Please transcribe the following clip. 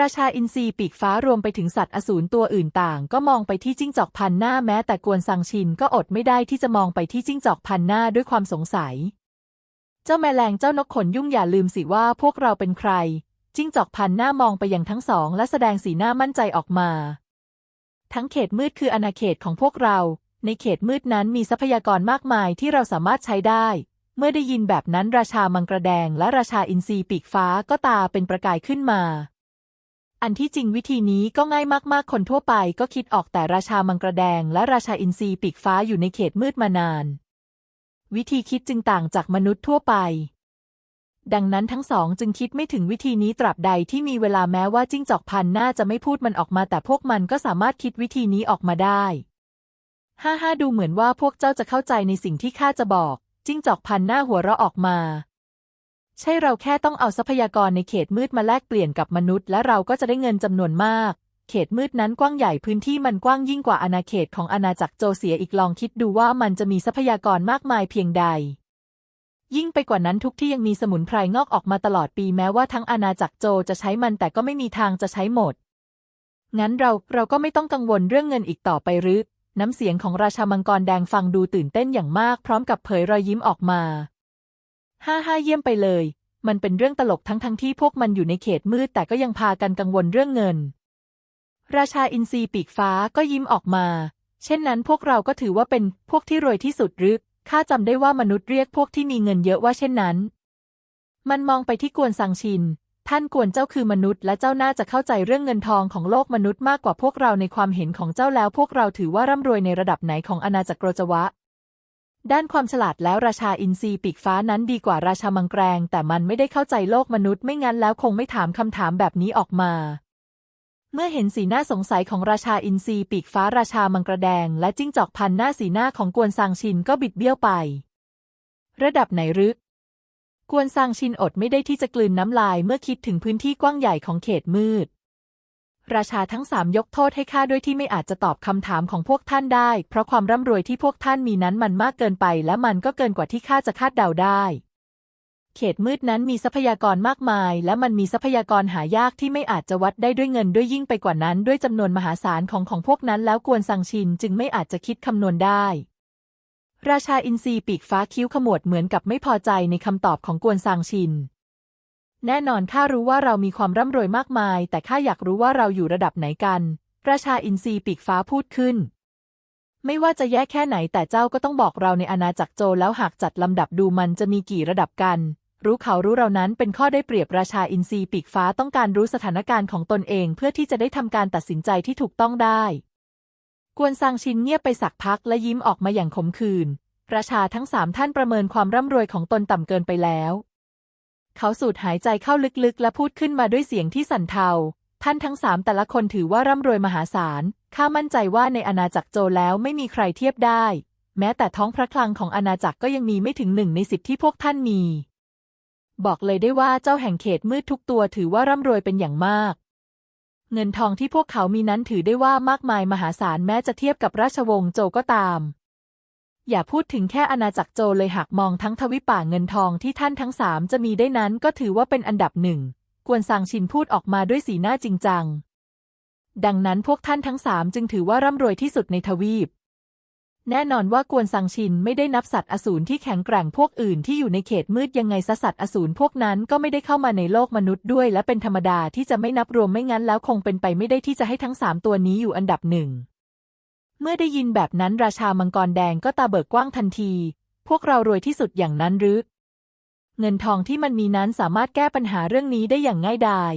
ราชาอินทรีปีกฟ้ารวมไปถึงสัตว์อสูรตัวอื่นต่าง ก็มองไปที่จิ้งจอกพันหน้าแม้แต่กวนซังชินก็อดไม่ได้ที่จะมองไปที่จิ้งจอกพันหน้าด้วยความสงสัย เจ้าแมลงเจ้านกขนยุ่งอย่าลืมสิว่าพวกเราเป็นใคร จิ้งจอกพันหน้ามองไปยังทั้งสอง และแสดงสีหน้ามั่นใจออกมา ทั้งเขตมืดคืออาณาเขตของพวกเรา ในเขตมืดนั้นมีทรัพยากรมากมายที่เราสามารถใช้ได้เมื่อได้ยินแบบนั้นราชามังกรแดงและราชาอินทรีปีกฟ้าก็ตาเป็นประกายขึ้นมา อันที่จริงวิธีนี้ก็ง่ายมากๆ คนทั่วไปก็คิดออกแต่ราชามังกรแดง และราชาอินทรีปีกฟ้าอยู่ในเขตมืดมานาน วิธีคิดจึงต่างจากมนุษย์ทั่วไป ดังนั้นทั้งสองจึงคิดไม่ถึงวิธีนี้ตราบใดที่มีเวลาแม้ว่าจิ้งจอกพันน่าจะไม่พูดมันออกมาแต่พวกมันก็สามารถคิดวิธีนี้ออกมาได้ฮ่าฮ่าดูเหมือนว่าพวกเจ้าจะเข้าใจในสิ่งที่ข้าจะบอก จิ้งจอกพันหน้าหัวเราะออกมา ใช่เราแค่ต้องเอาทรัพยากรในเขตมืดมาแลกเปลี่ยนกับมนุษย์ และเราก็จะได้เงินจำนวนมาก เขตมืดนั้นกว้างใหญ่พื้นที่มันกว้างยิ่งกว่าอาณาเขตของอาณาจักรโจเสียอีกลองคิดดูว่ามันจะมีทรัพยากรมากมายเพียงใด ยิ่งไปกว่านั้นทุกที่ยังมีสมุนไพรงอกออกมาตลอดปีแม้ว่าทั้งอาณาจักรโจจะใช้มันแต่ก็ไม่มีทางจะใช้หมด งั้นเราเราก็ไม่ต้องกังวลเรื่องเงินอีกต่อไปหรือน้ำเสียงของราชามังกรแดงฟังดูตื่นเต้นอย่างมาก พร้อมกับเผยรอยยิ้มออกมา ห้าห้าเยี่ยมไปเลย มันเป็นเรื่องตลกทั้งทั้งที่พวกมันอยู่ในเขตมืดแต่ก็ยังพากันกังวลเรื่องเงิน ราชาอินทรีปีกฟ้าก็ยิ้มออกมา เช่นนั้นพวกเราก็ถือว่าเป็นพวกที่รวยที่สุดหรือข้าจำได้ว่ามนุษย์เรียกพวกที่มีเงินเยอะว่าเช่นนั้น มันมองไปที่กวนซังชิน ท่านกวนเจ้าคือมนุษย์ และเจ้าน่าจะเข้าใจเรื่องเงินทองของโลกมนุษย์มากกว่าพวกเราในความเห็นของเจ้าแล้ว พวกเราถือว่าร่ำรวยในระดับไหนของอาณาจักรโรจวะ ด้านความฉลาดแล้วราชาอินทรีปีกฟ้านั้นดีกว่าราชามังแกรงแต่มันไม่ได้เข้าใจโลกมนุษย์ไม่งั้นแล้วคงไม่ถามคำถามแบบนี้ออกมา เมื่อเห็นสีหน้าสงสัยของราชาอินทรีปีกฟ้าราชามังกระแดง และจิ้งจอกพันหน้าสีหน้าของกวนซางชินก็บิดเบี้ยวไป ระดับไหนรึก กวนซางชินอดไม่ได้ที่จะกลืนน้ำลายเมื่อคิดถึงพื้นที่กว้างใหญ่ของเขตมืด ราชาทั้งสามยกโทษให้ข้าด้วยที่ไม่อาจจะตอบคำถามของพวกท่านได้ เพราะความร่ำรวยที่พวกท่านมีนั้นมันมากเกินไป และมันก็เกินกว่าที่ข้าจะคาดเดาได้ เขตมืดนั้นมีทรัพยากรมากมาย และมันมีทรัพยากรหายากที่ไม่อาจจะวัดได้ด้วยเงินด้วยยิ่งไปกว่านั้น ด้วยจำนวนมหาศาลของของพวกนั้นแล้วกวนซังชินจึงไม่อาจจะคิดคำนวณได้ ราชาอินทรีปีกฟ้าคิ้วขมวดเหมือนกับไม่พอใจในคำตอบของกวนซางชิน แน่นอนข้ารู้ว่าเรามีความร่ำรวยมากมาย แต่ข้าอยากรู้ว่าเราอยู่ระดับไหนกัน ราชาอินทรีปีกฟ้าพูดขึ้น ไม่ว่าจะแย่แค่ไหนแต่เจ้าก็ต้องบอกเราในอาณาจักรโจแล้วหากจัดลำดับดูมันจะมีกี่ระดับกัน รู้เขารู้เรานั้นเป็นข้อได้เปรียบราชาอินทรีปีกฟ้าต้องการรู้สถานการณ์ของตนเองเพื่อที่จะได้ทำการตัดสินใจที่ถูกต้องได้ กวนซางชินเงียบไปสักพักและยิ้มออกมาอย่างขมขื่นราชาทั้งสามท่านประเมินความร่ำรวยของตนต่ำเกินไปแล้ว เขาสูดหายใจเข้าลึกๆ และพูดขึ้นมาด้วยเสียงที่สั่นเทา ท่านทั้งสามแต่ละคนถือว่าร่ำรวยมหาศาล ข้ามั่นใจว่าในอาณาจักรโจแล้วไม่มีใครเทียบได้ แม้แต่ท้องพระคลังของอาณาจักรก็ยังมีไม่ถึงหนึ่งในสิบที่พวกท่านมี บอกเลยได้ว่าเจ้าแห่งเขตมืดทุกตัวถือว่าร่ำรวยเป็นอย่างมาก เงินทองที่พวกเขามีนั้นถือได้ว่ามากมายมหาศาลแม้จะเทียบกับราชวงศ์โจก็ตาม อย่าพูดถึงแค่อาณาจักรโจเลยหากมองทั้งทวิป่าเงินทองที่ท่านทั้งสามจะมีได้นั้นก็ถือว่าเป็นอันดับหนึ่ง กวนซางชินพูดออกมาด้วยสีหน้าจริงจัง ดังนั้นพวกท่านทั้งสามจึงถือว่าร่ำรวยที่สุดในทวีป แน่นอนว่ากวนซังชินไม่ได้นับสัตว์อสูรที่แข็งแกร่งพวกอื่นที่อยู่ในเขตมืดยังไงซะสัตว์อสูรพวกนั้นก็ไม่ได้เข้ามาในโลกมนุษย์ด้วย และเป็นธรรมดาที่จะไม่นับรวมไม่งั้นแล้วคงเป็นไปไม่ได้ที่จะให้ทั้งสามตัวนี้อยู่อันดับหนึ่ง เมื่อได้ยินแบบนั้นราชามังกรแดงก็ตาเบิกกว้างทันที พวกเรารวยที่สุดอย่างนั้นหรือ เงินทองที่มันมีนั้นสามารถแก้ปัญหาเรื่องนี้ได้อย่างง่ายดาย